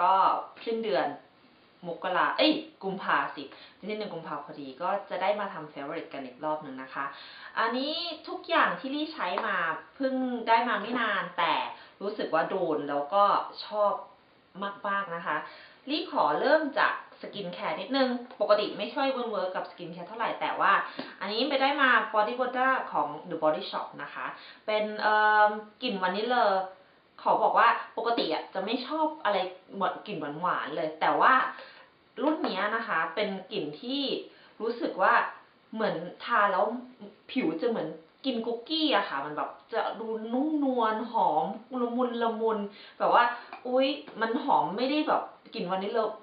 ก็สิ้นเดือนมกราเอ้ย กุมภาสิสิ้นเดือนกุมภาพอดีก็จะได้มาทำเฟเวอร์กันอีกรอบหนึ่งนะคะ อันนี้ทุกอย่างที่ลี่ใช้มาเพิ่งได้มาไม่นานแต่รู้สึกว่าโดนแล้วก็ชอบมากๆนะคะลี่ขอเริ่มจากสกินแคร์นิดนึง ปกติไม่ช่วยเวิร์กเวิร์กกับสกินแคร์เท่าไหร่แต่ว่า อันนี้ไปได้มา Body Butter ของ The Body Shop นะคะ เป็นกลิ่นวานิลเลอร์ ขอบอกว่าปกติอะจะไม่ชอบอะไรหมดกลิ่นหวานๆเลย แต่ว่ารุ่นนี้นะคะ เป็นกลิ่นที่รู้สึกว่าเหมือนทาแล้วผิวจะเหมือนกินคุกกี้อะค่ะ มันแบบจะดูนุ่มนวลหอมละมุนละมุนแบบว่า อุ้ยมันหอมไม่ได้แบบกลิ่นวานิลเลอร์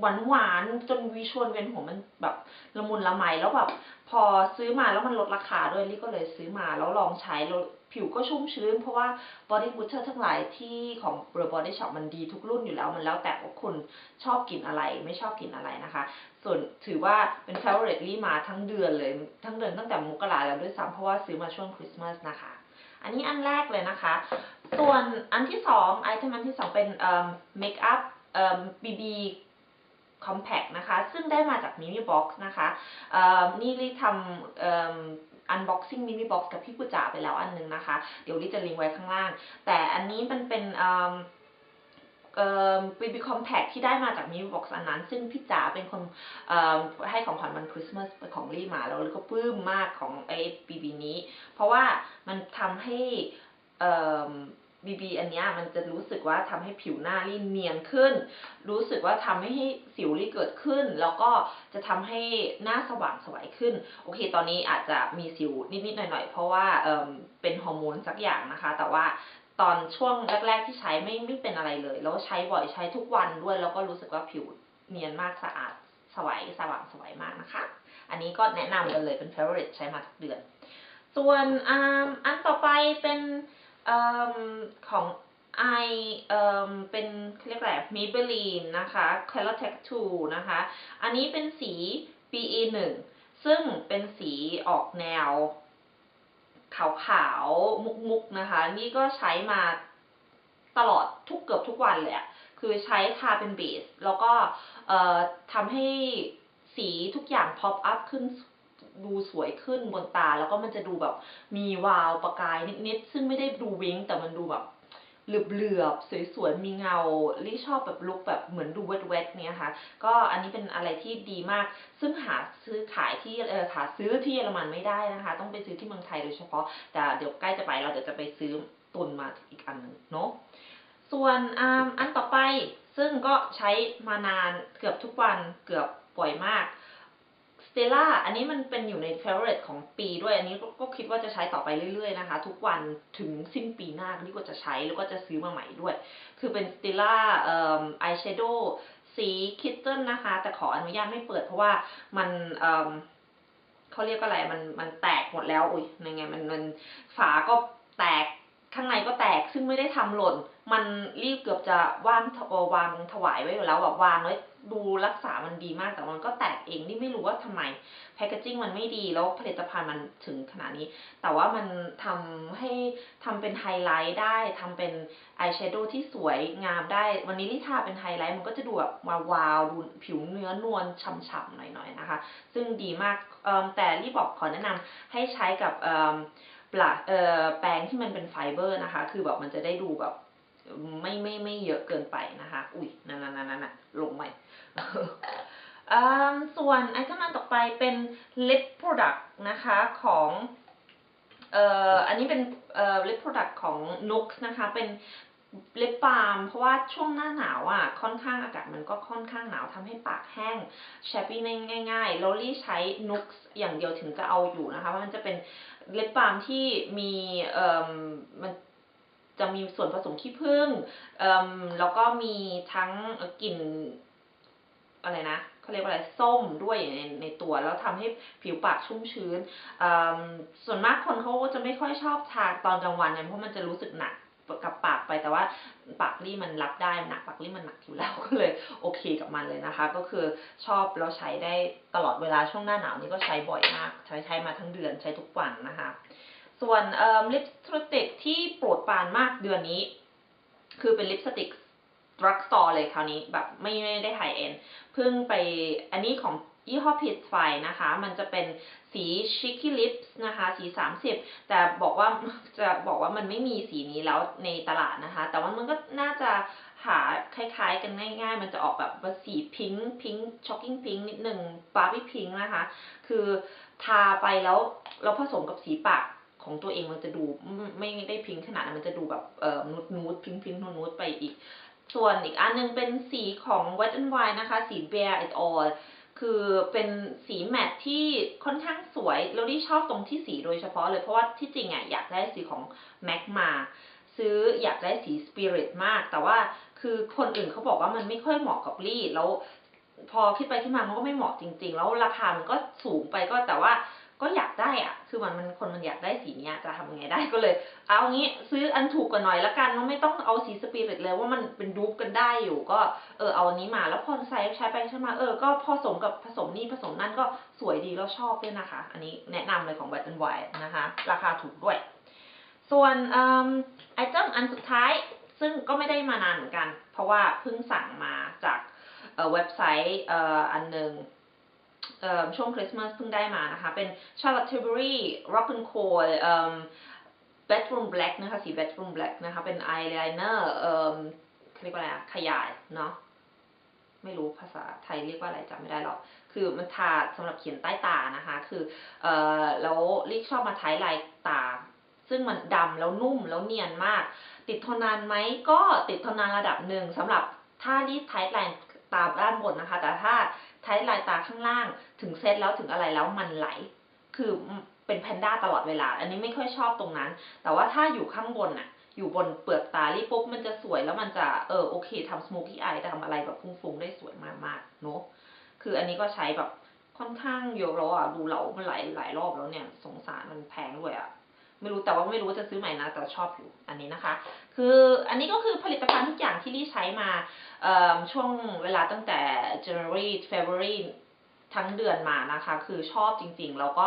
หวานหวานๆจนวิชวลเวียนหัวมันแบบละมุนละไมแล้วแบบพอซื้อมาแล้วมันลดราคาด้วยลี่ก็เลยซื้อมาแล้วลองใช้แล้ว ผิวก็ชุ่มชื้น เพราะว่า body butter ทั้งหลายที่ของ The Body Shop มันดีทุกรุ่นอยู่แล้ว มันแล้วแต่ว่าคุณชอบกลิ่นอะไรไม่ชอบกลิ่นอะไรนะคะ ส่วนถือว่าเป็น favorite ลี่มาทั้งเดือนเลย ทั้งเดือนตั้งแต่มกราแล้วด้วยซ้ำเพราะว่าซื้อมาช่วงคริสต์มาสนะคะ อันนี้อันแรกเลยนะคะ ส่วนอันที่สองไอเทมอันที่สองเป็นเอ่อ make up เอ่อ BB compact นะคะ ซึ่งได้มาจาก Mimi Box นะคะนี่ลิทำเอ่อ unboxing Mimi Box กับพี่ปุจ๋าไปแล้วอันนึงนะคะ เดี๋ยวลิจะลิงก์ไว้ข้างล่าง แต่อันนี้มันเป็นเอ่อเอ่อ BB compact ที่ได้มาจาก Mimi Box อันนั้น ซึ่งพี่จ๋าเป็นคนเอ่อให้ของขวัญวันคริสต์มาสของลี่มาแล้วลก็ปลื้มมากของไอ้ BB นี้ เพราะว่ามันทำให้เอ่อ บีบีอันนี้มันจะรู้สึกว่าทำให้ผิวหน้าลี่เนียนขึ้น รู้สึกว่าทำให้สิวลี่เกิดขึ้น แล้วก็จะทำให้หน้าสว่างสวยขึ้น โอเค ตอนนี้อาจจะมีสิวนิดๆหน่อยๆ เพราะว่าเอมเป็นฮอร์โมนสักอย่างนะคะ แต่ว่าตอนช่วงแรก ๆที่ใช้ไม่ไม่เป็นอะไรเลย แล้วใช้บ่อยใช้ทุกวันด้วย แล้วก็รู้สึกว่าผิวเนียนมากสะอาดสวยสว่างสวยมากนะคะ อันนี้ก็แนะนำกันเลยเป็น favorite ใช้มาทุกเดือน ส่วนออันต่อไปเป็น อของไอเอ่อเป็นเรียกอะไร Maybelline นะคะ Color Tech 2นะคะ อันนี้เป็นสี BE 1 ซึ่งเป็นสีออกแนว ขาวๆ มุกๆ นะคะ นี่ก็ใช้มาตลอดทุกเกือบทุกวันเลยอะคือใช้ทาเป็นเบส แล้วก็ทำให้สีทุกอย่าง pop up ขึ้น ดูสวยขึ้นบนตา แล้วก็มันจะดูแบบมีวาวประกายนิดๆซึ่งไม่ได้ดูวิ้งแต่มันดูแบบเหลือบๆสวยๆมีเงาลี่ชอบแบบลุคแบบเหมือนดูเวทๆเนี่ยค่ะ ก็อันนี้เป็นอะไรที่ดีมาก ซึ่งหาซื้อขายที่เออหาซื้อที่เยอรมันไม่ได้นะคะ ต้องไปซื้อที่เมืองไทยโดยเฉพาะ แต่เดี๋ยวใกล้จะไปเราเดี๋ยวจะไปซื้อตุนมาอีกอันหนึ่งเนาะส่วนอันต่อไปซึ่งก็ใช้มานานเกือบทุกวันเกือบบ่อยมาก สเตล่าอันนี้มันเป็นอยู่ใน favorite ของปีด้วย อันนี้ก็คิดว่าจะใช้ต่อไปเรื่อยๆนะคะ ทุกวันถึงสิ้นปีหน้านี่ก็จะใช้แล้วก็จะซื้อมาใหม่ด้วย คือเป็นสเตล่าเอ่ออายแชโดว์สีคิตเติลนะคะ แต่ขออนุญาตไม่เปิดเพราะว่ามันเอ่อเขาเรียกอะไรมันมันแตกหมดแล้วอุ้ยยังไงมันมันฝาก็แตก ข้างในก็แตกซึ่งไม่ได้ทำหล่น มันรีบเกือบจะวางวางถวายไว้อยู่แล้วแบบวางไว้ดูรักษามันดีมากแต่มันก็แตกเองนี่ไม่รู้ว่าทำไมแพคเกจิ้งมันไม่ดีแล้วผลิตภัณฑ์มันถึงขนาดนี้ แต่ว่ามันทำให้ทำเป็นไฮไลท์ได้ทำเป็นอายแชโดว์ที่สวยงามได้ วันนี้ลิทาเป็นไฮไลท์มันก็จะดูแบบวาวดูผิวเนื้อนวลฉ่ำๆหน่อยๆนะคะ ซึ่งดีมากแต่รีบบอกขอแนะนำให้ใช้กับ ปลาเอ่อแป้งที่มันเป็นไฟเบอร์นะคะ คือแบบมันจะได้ดูแบบไม่ไม่ไม่เยอะเกินไปนะคะ อุ้ยนั่นนั่นนั่นลงใหม่ส่วนไอเทมอันต่อไปเป็นลิปโปรดักต์นะคะของเอ่ออันนี้เป็นเอ่อ lip product ของ Nux นะคะ เป็น เล็บปาล์มเพราะว่าช่วงหน้าหนาวอะค่อนข้างอากาศมันก็ค่อนข้างหนาวทำให้ปากแห้งแชปปี้ง่ายๆแล้วลี่ใช้นุกอย่างเดียวถึงจะเอาอยู่นะคะเพราะมันจะเป็นเล็บปาล์มที่มีเอ่อมันจะมีส่วนผสมขี้ผึ้งเอ่อแล้วก็มีทั้งกลิ่นอะไรนะเขาเรียกว่าอะไรส้มด้วยในในตัวแล้วทำให้ผิวปากชุ่มชื้น ส่วนมากคนเขาก็จะไม่ค่อยชอบทาตอนกลางวันเนี่ยเพราะมันจะรู้สึกหนัก กับปากไปแต่ว่าปากรี่มันรับได้หนักปากรี่มันหนักอยู่แล้วก็เลยโอเคกับมันเลยนะคะ ก็คือชอบแล้วใช้ได้ตลอดเวลาช่วงหน้าหนาวนี้ก็ใช้บ่อยมาก ใช้ใช้มาทั้งเดือนใช้ทุกวันนะคะ ส่วนลิปสติกที่โปรดปรานมากเดือนนี้ คือเป็นลิปสติก drug store เลยคราวนี้แบบไม่ไม่ได้ high end เพิ่งไปอันนี้ของยี่ห้อ p i t f y นะคะ มันจะเป็นสี Chicky Lips นะคะสี 30 แต่บอกว่าจะบอกว่ามันไม่มีสีนี้แล้วในตลาดนะคะ แต่ว่ามันก็น่าจะหาคล้ายๆกันง่าย ๆ มันจะออกแบบว่าสีพิงค์พิงค์ช็อกกิ้งพิงค์นิดหนึ่งบาร์บี้พิงค์นะคะ คือทาไปแล้วแล้วผสมกับสีปากของตัวเองมันจะดูไม่ได้พิงค์ขนาดนั้นมันจะดูแบบเอ่อนูดนูดพิงค์พิงค์นูดไปอีก ส่วนอีกอันหนึงเป็นสีของ Wet n Wild นะคะ สี Bare It All คือเป็นสีแมทที่ค่อนข้างสวยแล้วนี่ชอบตรงที่สีโดยเฉพาะเลยเพราะว่าที่จริงอะอยากได้สีของแม็กมาซื้ออยากได้สีสปิริตมาก แต่ว่าคือคนอื่นเขาบอกว่ามันไม่ค่อยเหมาะกับลี่แล้วพอคิดไปคิดมามันก็ไม่เหมาะจริง ๆ แล้วราคามันก็สูงไปก็แต่ว่า ก็อยากได้อะคือมันมันคนมันอยากได้สีเนี้ยจะทำยังไงได้ก็เลย เอางี้ซื้ออันถูกกว่าหน่อยละกันไม่ต้องเอาสีสปิริตเลยว่ามันเป็นดูปกันได้อยู่ ก็เออเอาอันนี้มาแล้วพอใช้ใช้ไปใช้มาเออก็ผสมกับผสมนี่ผสมนั่นก็สวยดีแล้วชอบด้วยนะคะ อันนี้แนะนำเลยของ Wet n Wild นะคะ ราคาถูกด้วย ส่วนเอิ่มไอเทมอันสุดท้ายซึ่งก็ไม่ได้มานานเหมือนกัน เพราะว่าเพิ่งสั่งมาจากเอ่อเว็บไซต์เอ่ออันหนึ่ง ช่วงคริสต์มาสเพิ่งได้มานะคะ เป็น Charlotte Tilbury Rock and Co เอ่อ bedroom black นะคะ สี bedroom black นะคะ เป็น eyeliner เอ่อเขาเรียกว่าอะไรอะขยายเนาะไม่รู้ภาษาไทยเรียกว่าอะไรจำไม่ได้หรอก คือมันทาสำหรับเขียนใต้ตานะคะ คือเออแล้วลิกชอบมาทายลายตา ซึ่งมันดำแล้วนุ่มแล้วเนียนมาก ติดทนนานไหมก็ติดทนนานระดับหนึ่งสำหรับถ้ารีดท้ายลาย ตาด้านบนนะคะ แต่ถ้าท้ลายตาข้างล่างถึงเซตแล้วถึงอะไรแล้วมันไหล คือเป็นแพนด้าตลอดเวลา อันนี้ไม่ค่อยชอบตรงนั้น แต่ว่าถ้าอยู่ข้างบนน่ะอยู่บนเปลือกตารีดปุ๊บมันจะสวยแล้วมันจะเออโอเคทำสโมกี้อายทำอะไรแบบฟุ้งๆได้สวยมากๆเนอะคืออันนี้ก็ใช้แบบค่อนข้างเยอะแล้วอะดูเรามันหลายหลายรอบแล้วเนี่ย สงสารมันแพงด้วยอะ ไม่รู้แต่ว่าไม่รู้ว่าจะซื้อใหม่นะแต่ชอบอยู่อันนี้นะคะ คืออันนี้ก็คือผลิตภัณฑ์ทุกอย่างที่ลี่ใช้มาช่วงเวลาตั้งแต่ January February ทั้งเดือนมานะคะ คือชอบจริงๆ แล้วก็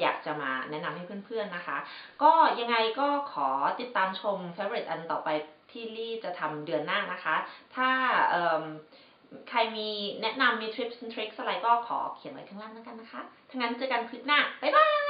อยากจะมาแนะนำให้เพื่อนๆนะคะ ก็ยังไงก็ขอติดตามชม favorite อันต่อไปที่ลี่จะทำเดือนหน้านะคะ ถ้าใครมีแนะนำมี tips and tricks อะไรก็ขอเขียนไว้ข้างล่างแล้วกันนะคะถ้างั้นเจอกันคลิปหน้า บ๊ายบาย